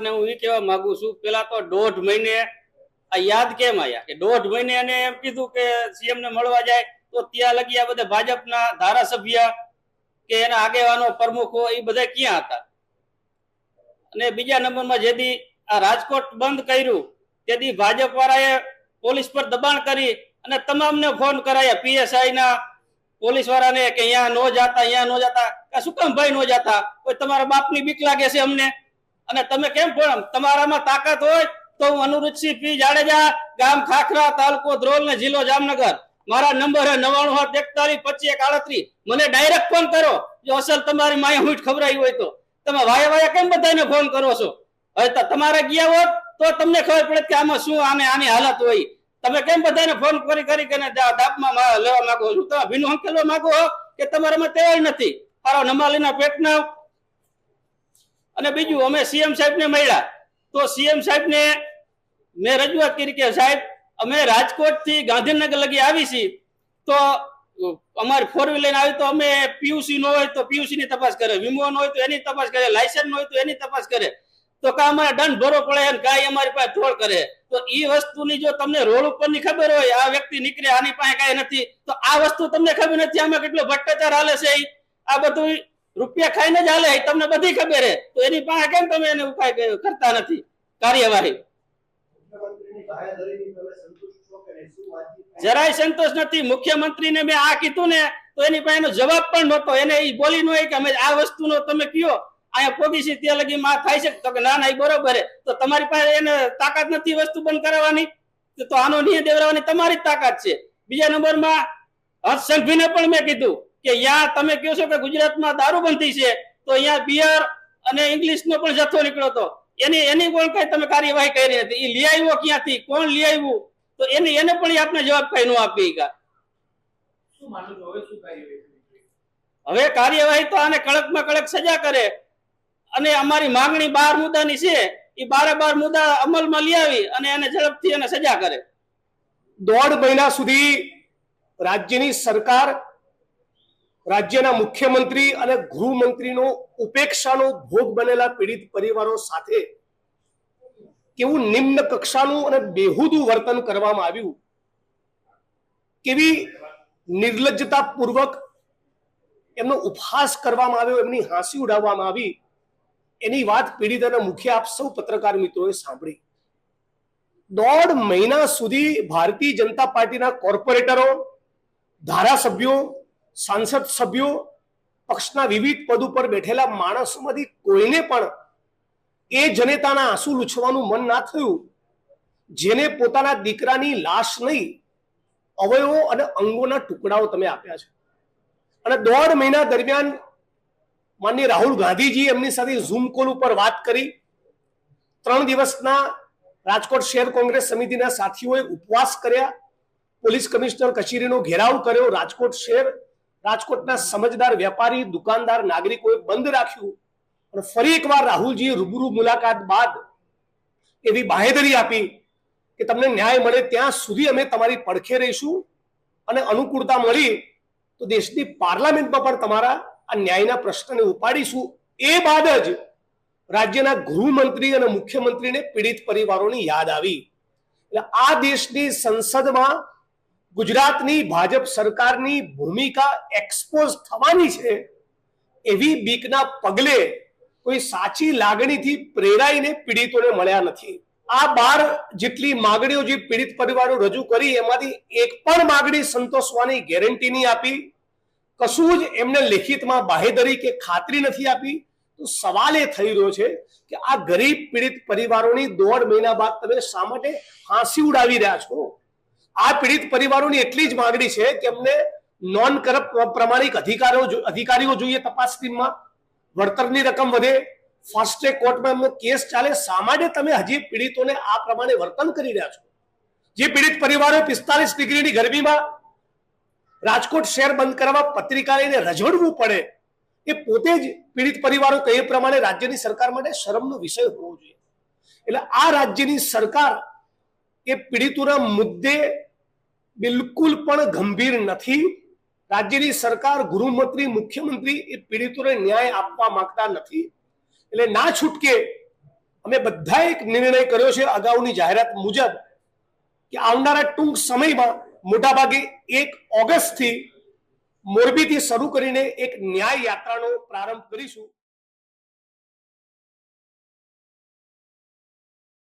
અને હું એ કહેવા માંગુ છું, પેલા તો દોઢ મહિને આ યાદ કેમ આયા? કે દોઢ મહિને એને એમ કીધું કે સીએમ ને મળવા જાય, તો ત્યાં લગી આ બધા ભાજપના ધારાસભ્ય કે એના આગેવાનો, પ્રમુખો એ બધા ક્યાં હતા? અને બીજા નંબરમાં જેથી આ રાજકોટ બંધ કર્યું તેથી ભાજપ વાળાએ પોલીસ પર દબાણ કરી અને તમામને ફોન કરાયા પીએસઆઈ ના પોલીસ વાળાને કે અહીંયા નો જાતા, અહીંયા નો જાતા. શું કામ ભાઈ નો જાતા? કોઈ તમારા બાપની બીક લાગે છે અમને? અને તમે કેમ ફોન તમારામાં તાકાત હોય તો હું અનુરૂચિ પી જાડેજા, ગામ ખાખરા, તાલુકો ધ્રોલ ને જિલ્લો જામનગર. મારા નંબર હે નવાણું હાથ એકતાલીસ પચીસ એક આડત્રીસ. મને ડાયરેક્ટ ફોન કરો. જો અસલ તમારી માયા હુંઠ ખબરાઈ હોય તો. તમે વાયા વાયા કેમ બધાને ફોન કરો છો? હવે તમારે ગયા હોત તો તમને ખબર પડે કે આમાં શું આને આની હાલત હોય. તમે કેમ બધાને ફોન કરી કરી કે દાપમાં લેવા માંગો છો? તમે ભીનું હંકેલવા માંગો કે તમારામાં તૈયાર નથી? મારો નમાલીના પેટના અને બીજું, અમે સીએમ સાહેબને મળ્યા. તો સીએમ સાહેબને મેં રજૂઆત કરી કે, સાહેબ, અમે રાજકોટથી ગાંધીનગર લગી આવી છીએ. તો અમારે ફોર વ્હીલર આવી તો અમે પીયુસી નો હોય તો પીયુસી ની તપાસ કરે. વીમો નો હોય તો એની તપાસ કરે. લાયસન્સ નો હોય તો એની તપાસ કરે. તો કા અમારે દંડ ભરવો પડે અને કાંઈ અમારી પાસે થોડ કરે. તો એ વસ્તુની જો તમને રોડ ઉપરની ખબર હોય, આ વ્યક્તિ નીકળે, આની પાસે કાંઈ નથી. તો આ વસ્તુ તમને ખબર નથી, આમાં કેટલો ભ્રષ્ટાચાર હાલે છે આ બધું રૂપિયા ખાઈને જ હાલે તમને બધી ખબર હે તો એની પાસે કેમ તમે એને ઉપાય કરતા નથી. કાર્યવાહી? જરાય સંતોષ નથી. મુખ્યમંત્રીને મેં આ કીધું ને, તો એની પાસે જવાબ પણ નહોતો. એને એ બોલી નો કે અમે આ વસ્તુનો તમે કયો? અહીંયા પોગીસી ત્યાં લગી માં થાય છે? તો કે ના ના એ બરોબર તો તમારી પાસે એને તાકાત નથી વસ્તુ બંધ કરાવવાની? તો- આનો નિયમ દેવરાવાની તમારી તાકાત છે. બીજા નંબરમાં હર્ષ સંઘવીને પણ મેં કીધું. કે યા તમે કહો છો કે ગુજરાતમાં દારૂબંધી છે તો અહીંયા બિયર અને ઇંગ્લિશ નો પણ જથ્થો નીકળ્યો હતો એની એની કોણ કઈ તમે કાર્યવાહી કરી હતી એ લઈ આવ્યો ક્યાંથી? કોણ લઈ આવ્યું? તો એને એને પણ ઈ આપને જવાબ કઈ ન આપી કાર્યવાહી હવે કાર્યવાહી તો આને કડકમાં કડક સજા કરે. અને અમારી માંગણી બાર મુદ્દાની છે એ બારે બાર મુદ્દા અમલમાં લઈ આવી અને એને ઝડપથી એને સજા કરે. દોઢ મહિના સુધી રાજ્યની સરકાર રાજ્યના મુખ્યમંત્રી અને ગૃહમંત્રીનો ઉપેક્ષાનો ભોગ બનેલા પીડિત પરિવારો સાથે કેવું નિમ્ન કક્ષાનું અને બેહુદું વર્તન કરવામાં આવ્યું? કેવી નિર્લજ્જતાપૂર્વક એમનો ઉપહાસ કરવામાં આવ્યો, એમની હાંસી ઉડાવવામાં આવી? એની વાત પીડિત અને મુખ્ય આપ સૌ પત્રકાર મિત્રોએ સાંભળી. દોઢ મહિના સુધી ભારતીય જનતા પાર્ટીના કોર્પોરેટરો, ધારાસભ્યો સાંસદ સભ્યો પક્ષના વિવિધ પદ ઉપર બેઠેલા માણસોમાંથી કોઈને પણ એ જનેતાના આંસુ લૂછવાનું મન ના થયું. જેને પોતાના દીકરાની લાશ નહીં, અવયવો અને અંગોના ટુકડાઓ તમે આપ્યા છે. અને દોઢ મહિના દરમિયાન માનનીય રાહુલ ગાંધીજી એમની સાથે ઝૂમ કોલ ઉપર વાત કરી. ત્રણ દિવસના રાજકોટ શહેર કોંગ્રેસ સમિતિના સાથીઓએ ઉપવાસ કર્યા. પોલીસ કમિશનર કચેરીનો ઘેરાવ કર્યો. રાજકોટ શહેર રાજકોટના સમજદાર વેપારી, દુકાનદાર, નાગરિકોએ બંધ રાખ્યું. અને ફરી એકવાર રાહુલજીએ રૂબરૂ મુલાકાત બાદ એવી બાહેધરી આપી કે તમને ન્યાય મળે ત્યાં સુધી અમે તમારી પડખે રહીશું અને અનુકૂળતા મળી તો દેશની પાર્લામેન્ટમાં પણ તમારા આ ન્યાયના પ્રશ્નને ઉપાડીશું. એ બાદ જ રાજ્યના ગૃહમંત્રી અને મુખ્યમંત્રીને પીડિત પરિવારોની યાદ આવી. એટલે આ દેશની સંસદમાં ગુજરાતની ભાજપ સરકારની ભૂમિકા એક્સપોઝ થવાની છે, એવી બીકના પગલે કોઈ સાચી લાગણીથી પ્રેરાઈને પીડિતોને મળ્યા નથી. આ બાર જેટલી માગણીઓ જે પીડિત પરિવારો રજૂ કરી, એમાંથી એક પણ માગણી સંતોષવાની ગેરંટી નહીં આપી. કશું જ એમને લેખિતમાં બાહેધરી કે ખાતરી નથી આપી. તો સવાલ એ થઈ રહ્યો છે કે આ ગરીબ પીડિત પરિવારોની દોઢ મહિના બાદ તમે શા માટે ફાંસી ઉડાવી રહ્યા છો? આ પીડિત પરિવારોની એટલી જ માંગણી છે કે અમને નોન કરપ્ટ પ્રમાણિક અધિકારો અધિકારીઓ જોઈએ તપાસ ટીમમાં. વળતરની રકમ વધે. ફાસ્ટ ટ્રેક કોર્ટમાં એમનો કેસ ચાલે. સામાન્ય તમે હજી પીડિતોને આ પ્રમાણે વર્તન કરી રહ્યા છો? જે પીડિત પરિવારો પિસ્તાલીસ ડિગ્રીની ગરમીમાં રાજકોટ શહેર બંધ કરવા પત્રિકા લઈને રઝળવું પડે, એ પોતે જ પીડિત પરિવારો કહે પ્રમાણે રાજ્યની સરકાર માટે શરમનો વિષય હોવો જોઈએ. એટલે આ રાજ્યની સરકાર એ પીડિતોના મુદ્દે બિલકુલ પણ ગંભીર નથી. રાજ્યની સરકાર, ગૃહમંત્રી, મુખ્યમંત્રી એ પીડિતોને ન્યાય આપવા માંગતા નથી. એટલે ના છૂટકે અમે બધા એક નિર્ણય કર્યો છે અગાઉની જાહેરાત મુજબ કે આવનારા ટૂંક સમયમાં મોટાભાગે એક ઓગસ્ટથી મોરબીથી શરૂ કરીને એક ન્યાય યાત્રાનો પ્રારંભ કરીશું.